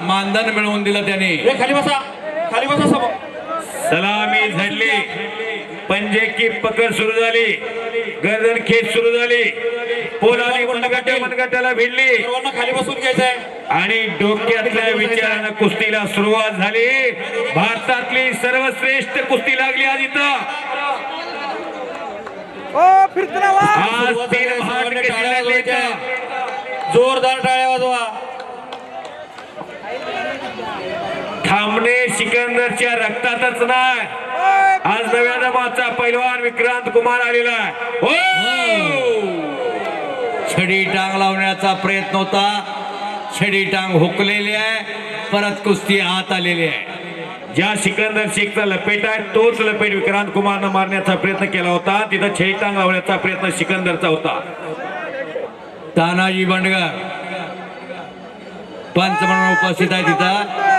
मानधन मिळवून दिलं त्याने. खाली बसा. खाली बसा समोर. सलामी झडली. पंजे की पकड सुरू झाली. गर्दन खेच सुरू झाली. पोलाली मनगट्या मनगट्याला भिडली. सर्वांना खाली बसून घ्यायचंय. आणि डोक्यातल्या विचारानं कुस्तीला सुरुवात झाली. भारतातली सर्वश्रेष्ठ कुस्ती लागली आज इथं. आज तीन. जोरदार टाळ्या वाजवा. सिकंदरच्या रक्तातच नाही. आज नव्या दबाचा पैलवान विक्रांत कुमार आलेला आहे. हो! छडी टांग लावण्याचा प्रयत्न होता. छडी टांग हुकलेली आहे. परत कुस्ती आत आलेली आहे. ज्या सिकंदर शेखचा लपेट आहे तोच लपेट विक्रांत कुमारनं मारण्याचा प्रयत्न केला होता. तिथं छेटांग लावण्याचा प्रयत्न सिकंदरचा होता. तानाजी बंडगर. पंच म्हणून उपस्थित आहे तिथं.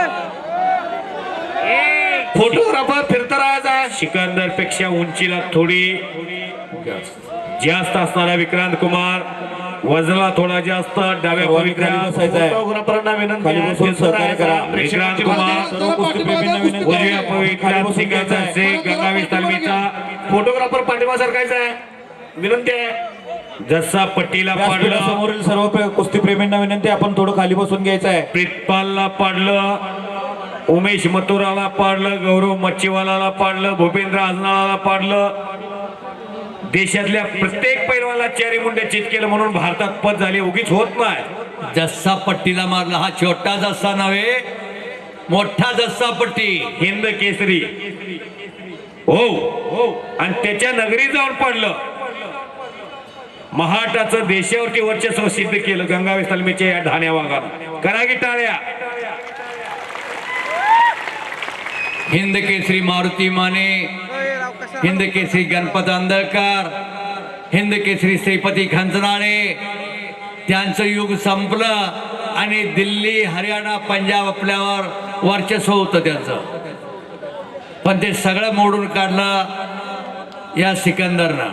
फोटोग्राफर फिरता राहायचा सिकंदरपेक्षा उंचीला थोडी जास्त असणारा विक्रांत कुमार. वजनाला थोडा जास्त डाव्या. फोटोग्राफरांना विनंती. विक्रांत कुमार. उजव्या. शेख गंगावीस तालमीचा फोटोग्राफर पाठिंबा सरकायचा आहे. विनंती आहे. जसा पट्टीला पडलं व्यासपीठासमोरील सर्व प्रे- कुस्तीप्रेमींना विनंती आपण थोडं खाली बसून घ्यायचं आहे. प्रितपालला पाडलं. उमेश मथुराला पाडलं गौरव मच्छीवालाला पाडलं भूपेंद्र आजनाळाला पाडलं. देशातल्या प्रत्येक पैलवाला चारी मुंड्या चित केलं म्हणून भारतात पद झाली उगीच होत नाही. जस्सा पट्टीला मारला हा छोटा जस्सा नव्हे मोठा जस्सा पट्टी. हिंद केसरी. हो हो. आणि त्याच्या नगरी जाऊन पडलं. महाटाचं देशावरती वर्चस्व सिद्ध केलं गंगावेस तालमीच्या या ढाण्या करा की टाळ्या. हिंद केसरी मारुती माने हिंद केसरी गणपत आंदळकर हिंद केसरी श्रीपती खंचनाळे त्यांचं युग संपलं आणि दिल्ली हरियाणा पंजाब आपल्यावर वर्चस्व होतं त्यांचं. पण ते सगळं मोडून काढलं या सिकंदरनं.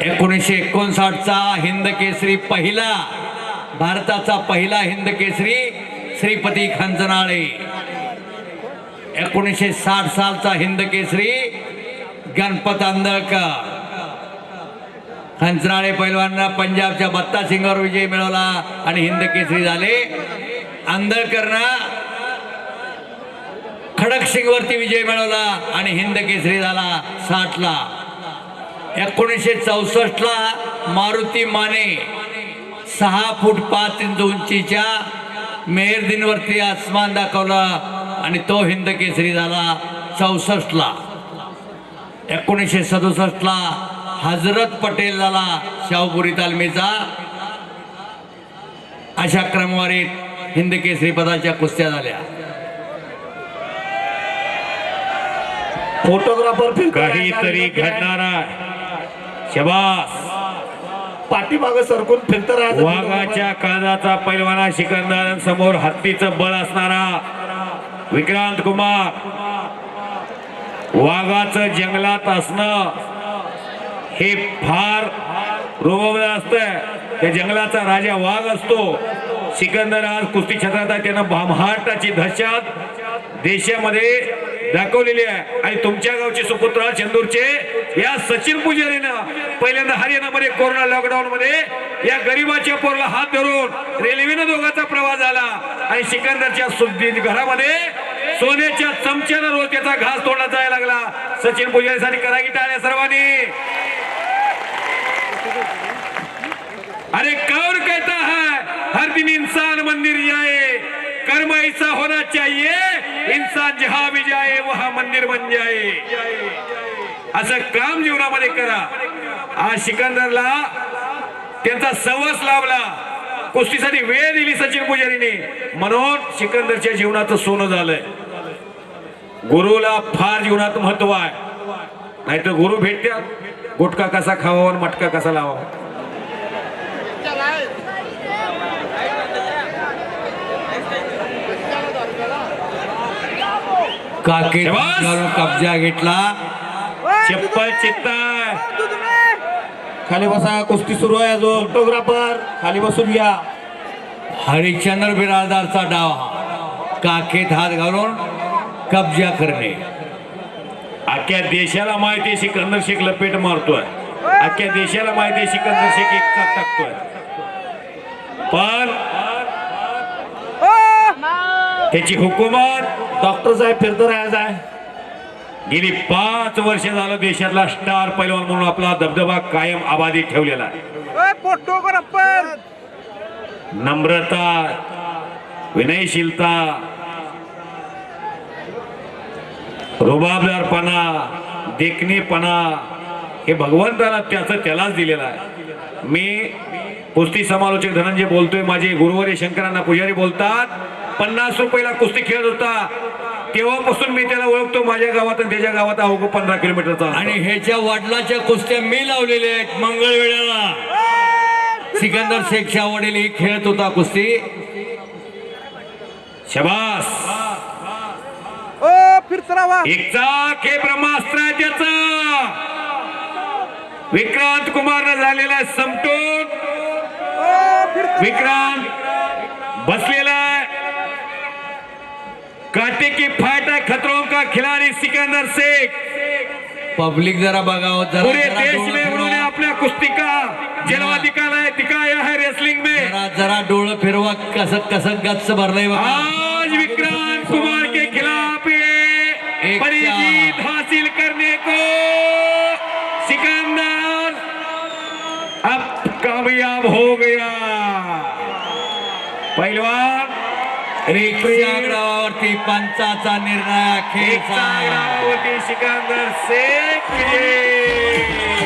एकोणीसशे एकोणसाठचा हिंद केसरी पहिला भारताचा पहिला हिंद केसरी श्रीपती खंचनाळे एकोणीसशे साठ सालचा हिंद केसरी गणपत आंदळकर खंचनाळे पैलवांना पंजाबच्या बत्ता सिंगावर विजय मिळवला आणि हिंद केसरी झाले. आंदळकरनं खडक सिंगवरती विजय मिळवला आणि हिंद केसरी झाला साठला. एकोणीसशे चौसष्टला मारुती माने सहा फूट पाच इंच उंचीच्या मेहरदीनवरती आसमान दाखवला आणि तो हिंद केसरी झाला चौसष्टला. एकोणीसशे सदुसष्टला हजरत पटेल झाला शाहपुरी तालमीचा. अशा क्रमवारीत हिंद केसरी पदाच्या कुस्त्या झाल्या. फोटोग्राफर काहीतरी घडणार आहे. शबास. पाठीमाग सरकून फिरत राहायचं वाघाच्या काळजाचा पैलवाना सिकंदर समोर हत्तीचं बळ असणारा विक्रांत कुमार. वाघाचं जंगलात असणं हे फार रोबवलं असतं त्या जंगलाचा राजा वाघ असतो. सिकंदर आज कुस्ती क्षेत्रात आहे. त्यानं महाराष्ट्राची दहशत देशामध्ये दाखवलेली आहे. आणि तुमच्या गावचे सुपुत्र चंदूरचे या सचिन पुजारीनं पहिल्यांदा हरियाणामध्ये कोरोना लॉकडाऊन मध्ये या गरीबाच्या पोरला हात धरून रेल्वेनं दोघांचा प्रवास झाला. आणि सिकंदरच्या घरामध्ये सोन्याच्या चमच्यानं रोज त्याचा घास तोडला जायला लागला. सचिन पुजारीसाठी करागी टाळ्या सर्वांनी. अरे कौर कहता है हर दिन इंसान मंदिर जाए कर्म ऐसा होना चाहिए. इंसान जहा भी जाए वहां मंदिर बन जाए असं काम जीवनामध्ये करा. आज सिकंदरला त्यांचा सवस लाभला. कुस्तीसाठी वेळ दिली सचिन पुजारीने. म्हणून सिकंदरच्या जीवनाचं सोनं झालंय. गुरुला फार जीवनात महत्त्व आहे. नाहीतर गुरु भेटत्यात गुटखा कसा खावा आणि मटका कसा लावा. काके. कब्जा घेतला. चप्पल चित्ता! खाली बसा कुस्ती सुरू आहे अजून. फोटोग्राफर! खाली बसून घ्या हरिश्चंद्र बिराजदारचा डाव हा. काखेत हात घालून कब्जा करणे. अख्ख्या देशाला माहिती सिकंदर शेख लपेट मारतोय. अख्ख्या देशाला माहिती सिकंदर शेख एक टाकतोय पण त्याची हुकूमत डॉक्टर साहेब फिरतो राहायचा आहे. गेली पाच वर्ष झालं देशातला स्टार पैलवान म्हणून आपला दबदबा कायम आबाधित ठेवलेला आहे. नम्रता विनयशीलता रुबाबदारपणा देखणेपणा हे भगवंताला त्याचं त्यालाच दिलेलं आहे. मी कुस्ती समालोचक धनंजय बोलतोय माझे गुरुवारी शंकरांना पुजारी बोलतात. पन्नास रुपयाला कुस्ती खेळत होता. तेव्हापासून मी त्याला ओळखतो माझ्या गावात आणि त्याच्या गावात अवघ पंधरा किलोमीटरचा आणि ह्याच्या वडिलाच्या कुस्त्या मी लावलेल्या आहेत मंगळवेळ्याला सिकंदर शेखच्या वडील ही खेळत होता कुस्ती. शबास. ओ फिरतरावा एक चाक हे ब्रह्मास्त्र आहे त्याचं. विक्रांत कुमार झालेला आहे फिरत विक्रांत बसलेला काटे की फाइट है खतरों का खिलाड़ी सिकंदर शेख। पब्लिक जरा बघावं जरा पूरे देश में उन्होंने अपना कुश्ती का जलवा दिखाना है दिखाया है रेसलिंग में। जरा जरा डोळं फिरवा कसक कसं गच्च भरलंय बघा। आज विक्रांत कुमार के खिलाफ बड़ी जीत हासिल करने को सिकंदर। अब कामयाब हो गया। पहलवान रिक्षा ग्रावावरती पंचाचा निर्णय अखेरचा चांगला होती सिकंदर शेख विजय.